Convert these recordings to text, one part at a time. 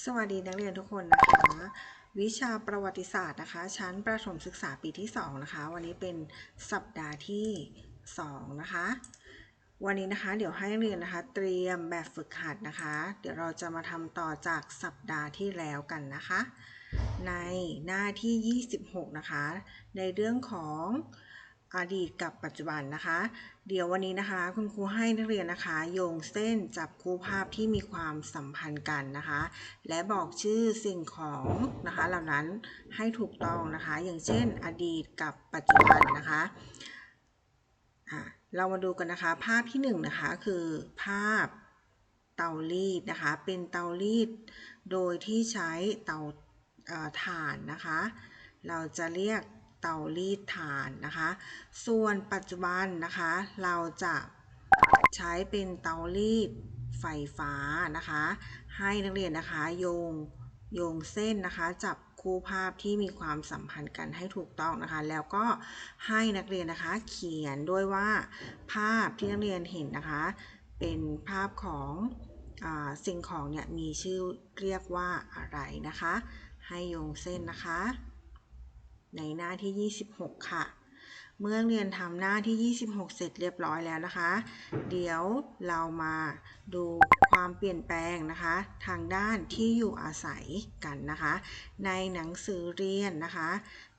สวัสดีนักเรียนทุกคนนะคะ วิชาประวัติศาสตร์นะคะ ชั้นประถมศึกษาปีที่ 2 นะคะ วันนี้เป็นสัปดาห์ที่ 2 นะคะ วันนี้นะคะเดี๋ยวให้นักเรียนนะคะ เตรียมแบบฝึกหัดนะคะ เดี๋ยวเราจะมาทำต่อจากสัปดาห์ที่แล้วกันนะคะ ในหน้าที่ 26 นะคะ ในเรื่องของ อดีตกับปัจจุบันนะคะ เดี๋ยววันนี้นะคะ คุณครูให้นักเรียนนะคะ โยงเส้นจับคู่ภาพที่มีความสัมพันธ์กันนะคะ และบอกชื่อสิ่งของนะคะ เหล่านั้นให้ถูกต้องนะคะ อย่างเช่น อดีตกับปัจจุบันนะคะะเรามาดูกันนะคะ ภาพที่หนึ่งนะคะคือภาพเตารีดนะคะ เป็นเตารีดโดยที่ใช้เตาถ่านนะคะ เราจะเรียก เตารีดถ่านนะคะ ส่วนปัจจุบันนะคะ เราจะใช้เป็นเตารีดไฟฟ้านะคะ ให้นักเรียนนะคะโยงโยงเส้นนะคะ จับคู่ภาพที่มีความสัมพันธ์กันให้ถูกต้องนะคะ แล้วก็ให้นักเรียนนะคะเขียนด้วยว่าภาพที่นักเรียนเห็นนะคะ เป็นภาพของอสิ่งของเนี่ยมีชื่อเรียกว่าอะไรนะคะ ให้โยงเส้นนะคะ ในหน้าที่ 26 ค่ะ เมื่อเรียนทำหน้าที่ 26 เสร็จเรียบร้อยแล้วนะคะ เดี๋ยวเรามาดูความเปลี่ยนแปลงนะคะ ทางด้านที่อยู่อาศัยกันนะคะ ในหนังสือเรียนนะคะ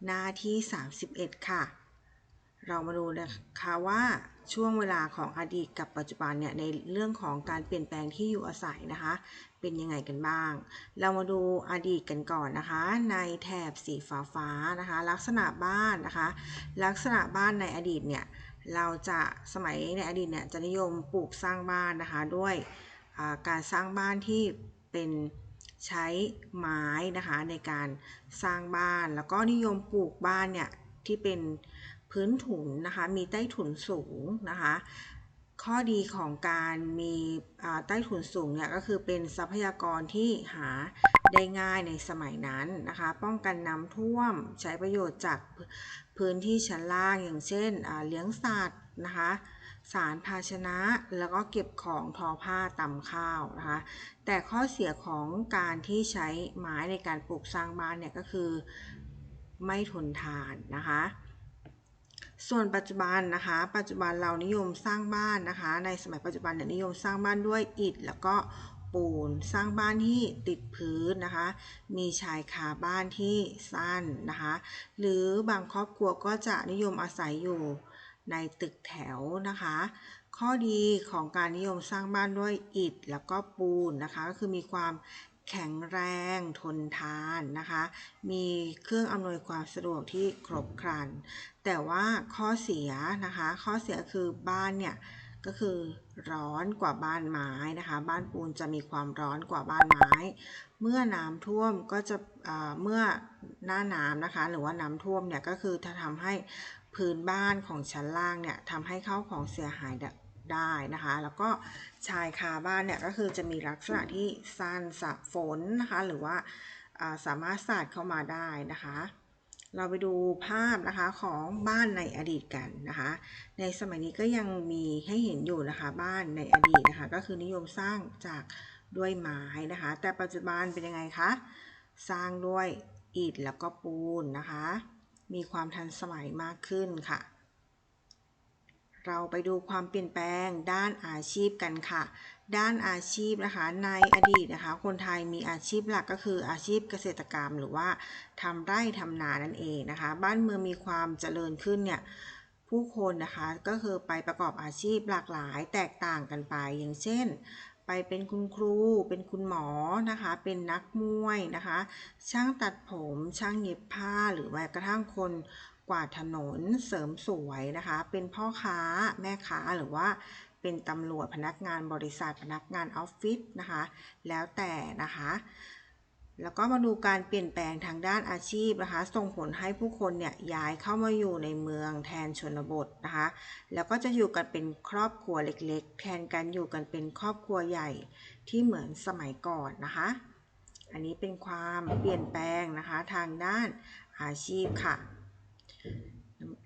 หน้าที่ 31 ค่ะ เรามาดูนะคะว่า ช่วงเวลาของอดีตกับปัจจุบันเนี่ยในเรื่องของการเปลี่ยนแปลงที่อยู่อาศัยนะคะ เป็นยังไงกันบ้าง เรามาดูอดีตกันก่อนนะคะ ในแถบสีฟ้าฟ้านะคะ ลักษณะบ้านนะคะ ลักษณะบ้านในอดีตเนี่ยเราจะสมัยในอดีตเนี่ยจะนิยมปลูกสร้างบ้านนะคะ ด้วยการสร้างบ้านที่เป็นใช้ไม้นะคะในการสร้างบ้านแล้วก็นิยมปลูกบ้านเนี่ยที่เป็น พื้นถุนนะคะ มีใต้ถุนสูงนะคะ ข้อดีของการมีใต้ถุนสูงเนี่ยก็คือเป็นทรัพยากรที่หาได้ง่ายในสมัยนั้นนะคะ ป้องกันน้ำท่วมใช้ประโยชน์จากพื้นที่ชั้นล่างอย่างเช่นเลี้ยงสัตว์นะคะสารภาชนะแล้วก็เก็บของทอผ้าตำข้าวนะคะแต่ข้อเสียของการที่ใช้ไม้ในการปลูกสร้างบ้านเนี่ยก็คือไม่ทนทานนะคะ ส่วนปัจจุบันนะคะ ปัจจุบันเรานิยมสร้างบ้านนะคะ ในสมัยปัจจุบันเนี่ยนิยมสร้างบ้านด้วยอิฐแล้วก็ปูนสร้างบ้านที่ติดพื้นนะคะ มีชายคาบ้านที่สั้นนะคะ หรือบางครอบครัวก็จะนิยมอาศัยอยู่ในตึกแถวนะคะ ข้อดีของการนิยมสร้างบ้านด้วยอิฐแล้วก็ปูนนะคะ ก็คือมีความ แข็งแรงทนทานนะคะ มีเครื่องอำนวยความสะดวกที่ครบครัน แต่ว่าข้อเสียนะคะ ข้อเสียคือบ้านเนี่ยก็คือร้อนกว่าบ้านไม้นะคะ บ้านปูนจะมีความร้อนกว่าบ้านไม้ เมื่อน้ำท่วมก็จะเมื่อหน้าน้ำนะคะ หรือว่าน้ำท่วมเนี่ยก็คือจะทำให้พื้นบ้านของชั้นล่างเนี่ยทำให้เข้าของเสียหาย ได้นะคะ แล้วก็ชายคาบ้านเนี่ยก็คือจะมีลักษณะที่สั้นสะฝนนะคะ หรือว่าอ่าสามารถสาดเข้ามาได้นะคะ เราไปดูภาพนะคะของบ้านในอดีตกันนะคะ ในสมัยนี้ก็ยังมีให้เห็นอยู่นะคะบ้านในอดีตนะคะ ก็คือนิยมสร้างจากด้วยไม้นะคะ แต่ปัจจุบันเป็นยังไงคะ สร้างด้วยอิฐแล้วก็ปูนนะคะ มีความทันสมัยมากขึ้นค่ะ เราไปดูความเปลี่ยนแปลงด้านอาชีพกันค่ะ ด้านอาชีพนะคะในอดีตนะคะ คนไทยมีอาชีพหลักก็คืออาชีพเกษตรกรรม หรือว่าทำไร่ทำนานั่นเองนะคะ บ้านเมืองมีความเจริญขึ้นเนี่ยผู้คนนะคะก็คือไปประกอบอาชีพหลากหลายแตกต่างกันไป อย่างเช่น ไปเป็นคุณครู เป็นคุณหมอนะคะ เป็นนักมวยนะคะ ช่างตัดผม ช่างเย็บผ้าหรือแม้กระทั่งคน กวาดถนนเสริมสวยนะคะ เป็นพ่อค้าแม่ค้าหรือว่าเป็นตำรวจพนักงานบริษัทพนักงานออฟฟิศนะคะ แล้วแต่นะคะ แล้วก็มาดูการเปลี่ยนแปลงทางด้านอาชีพนะคะ ส่งผลให้ผู้คนเนี่ยย้ายเข้ามาอยู่ในเมืองแทนชนบทนะคะ แล้วก็จะอยู่กันเป็นครอบครัวเล็กๆ แทนการอยู่กันเป็นครอบครัวใหญ่ที่เหมือนสมัยก่อนนะคะ อันนี้เป็นความเปลี่ยนแปลงนะคะทางด้านอาชีพค่ะ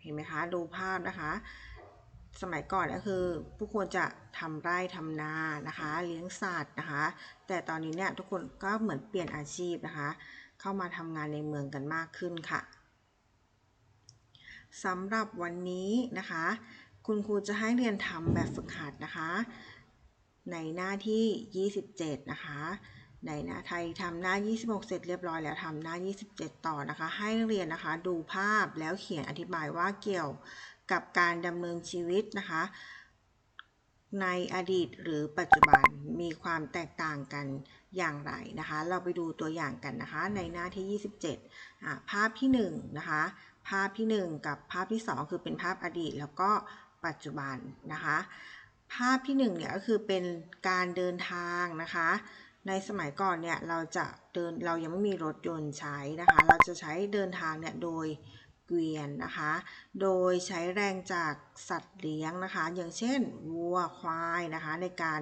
ห็นไหมคะดูภาพนะคะ สมัยก่อนก็คือ ผู้คนจะทำไร่ทำนานะคะ เลี้ยงสัตว์นะคะ แต่ตอนนี้เนี่ยทุกคนก็เหมือนเปลี่ยนอาชีพนะคะ เข้ามาทำงานในเมืองกันมากขึ้นค่ะสำหรับวันนี้นะคะ คุณครูจะให้เรียนทำแบบฝึกหัดนะคะ ในหน้าที่ 27 นะคะ ในหน้าไทยทำหน้า 26 เสร็จเรียบร้อยแล้วทำหน้า 27 ต่อนะคะ ให้นักเรียนนะคะดูภาพแล้วเขียนอธิบายว่าเกี่ยวกับการดำเนินชีวิตนะคะ ในอดีตหรือปัจจุบันมีความแตกต่างกันอย่างไรนะคะ เราไปดูตัวอย่างกันนะคะ ในหน้าที่ 27อ่าภาพที่1นะคะ ภาพที่ 1 กับภาพที่ 2 คือเป็นภาพอดีตแล้วก็ปัจจุบันนะคะ ภาพที่1เนี่ยก็คือเป็นการเดินทางนะคะ ในสมัยก่อนเนี่ยเราจะเดินเรายังไม่มีรถยนต์ใช้นะคะ เราจะใช้เดินทางเนี่ยโดยเกวียนนะคะ โดยใช้แรงจากสัตว์เลี้ยงนะคะ อย่างเช่นวัวควายนะคะในการ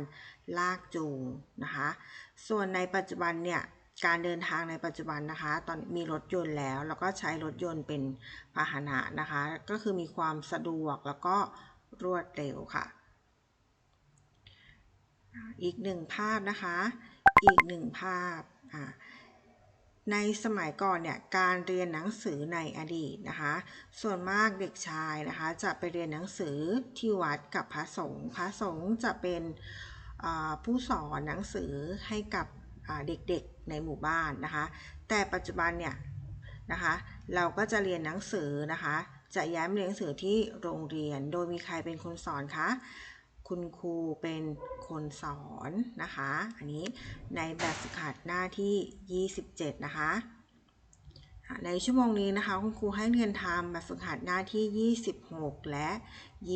ลากจูงนะคะ ส่วนในปัจจุบันเนี่ยการเดินทางในปัจจุบันนะคะ ตอนมีรถยนต์แล้ว แล้วก็ใช้รถยนต์เป็นพาหนะนะคะ ก็คือมีความสะดวกแล้วก็รวดเร็วค่ะ อีกหนึ่งภาพนะคะ อีกหนึ่งภาพอ่าในสมัยก่อนเนี่ยการเรียนหนังสือในอดีตนะคะ ส่วนมากเด็กชายนะคะจะไปเรียนหนังสือที่วัดกับพระสงฆ์พระสงฆ์จะเป็นผู้สอนหนังสือให้กับเด็กๆในหมู่บ้านนะคะ แต่ปัจจุบันเนี่ยนะคะเราก็จะเรียนหนังสือนะคะ จะย้ายมาเรียนหนังสือที่โรงเรียนโดยมีใครเป็นคนสอนคะ คุณครูเป็นคนสอนนะคะ อันนี้ในแบบฝึกหัดหน้าที่ 27 นะคะ ในชั่วโมงนี้นะคะ คุณครูให้เรียนทำแบบฝึกหัดหน้าที่ 26 และ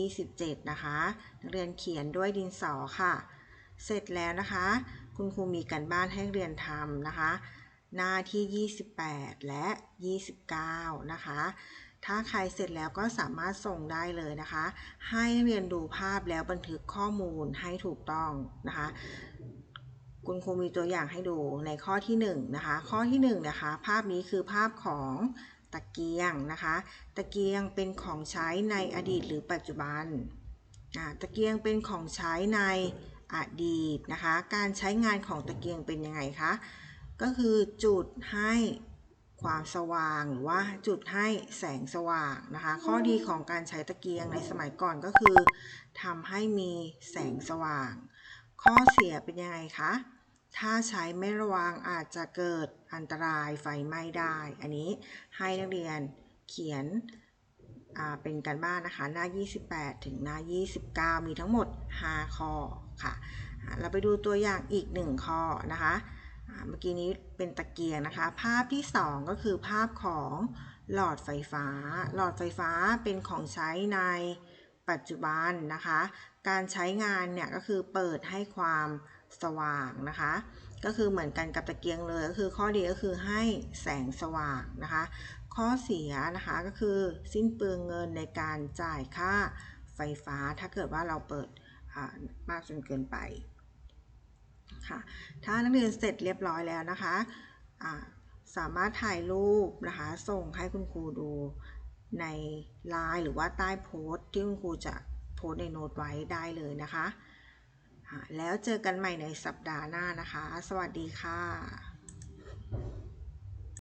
27 นะคะนักเรียนเขียนด้วยดินสอค่ะ เสร็จแล้วนะคะ คุณครูมีการบ้านให้เรียนทำนะคะ หน้าที่ 28 และ 29 นะคะ ถ้าใครเสร็จแล้วก็สามารถส่งได้เลยนะคะ ให้เรียนดูภาพแล้วบันทึกข้อมูลให้ถูกต้องนะคะ คุณครูมีตัวอย่างให้ดูในข้อที่1นนะคะ ข้อที่1นนะคะ ภาพนี้คือภาพของตะเกียงนะคะ ตะเกียงเป็นของใช้ในอดีตหรือปัจจุบัน ตะเกียงเป็นของใช้ในอดีตนะคะ การใช้งานของตะเกียงเป็นยังไงคะ ก็คือจุดให้ ความสว่างหรือว่าจุดให้แสงสว่างนะคะ ข้อดีของการใช้ตะเกียงในสมัยก่อนก็คือทำให้มีแสงสว่าง ข้อเสียเป็นยังไงคะ ถ้าใช้ไม่ระวังอาจจะเกิดอันตรายไฟไหม้ได้ อันนี้ให้นักเรียนเขียนเป็นการบ้านนะคะ หน้า 28 ถึงหน้า 29 มีทั้งหมด 5 ข้อค่ะ เราไปดูตัวอย่างอีก 1 ข้อนะคะ เมื่อกี้นี้เป็นตะเกียงนะคะ ภาพที่ 2 ก็คือภาพของหลอดไฟฟ้า หลอดไฟฟ้าเป็นของใช้ในปัจจุบันนะคะ การใช้งานเนี่ยก็คือเปิดให้ความสว่างนะคะ ก็คือเหมือนกันกับตะเกียงเลยก็คือข้อดีก็คือให้แสงสว่างนะคะ ข้อเสียนะคะก็คือสิ้นเปลืองเงินในการจ่ายค่าไฟฟ้าถ้าเกิดว่าเราเปิดมากจนเกินไป ค่ะ ถ้านักเรียนเสร็จเรียบร้อยแล้วนะคะะสามารถถ่ายรูปนะคะ ส่งให้คุณครูดูในไลน์หรือว่าใต้โพสต์ที่คุณครูจะโพสต์ในโน้ตไว้ได้เลยนะคะ แล้วเจอกันใหม่ในสัปดาห์หน้านะคะ สวัสดีค่ะ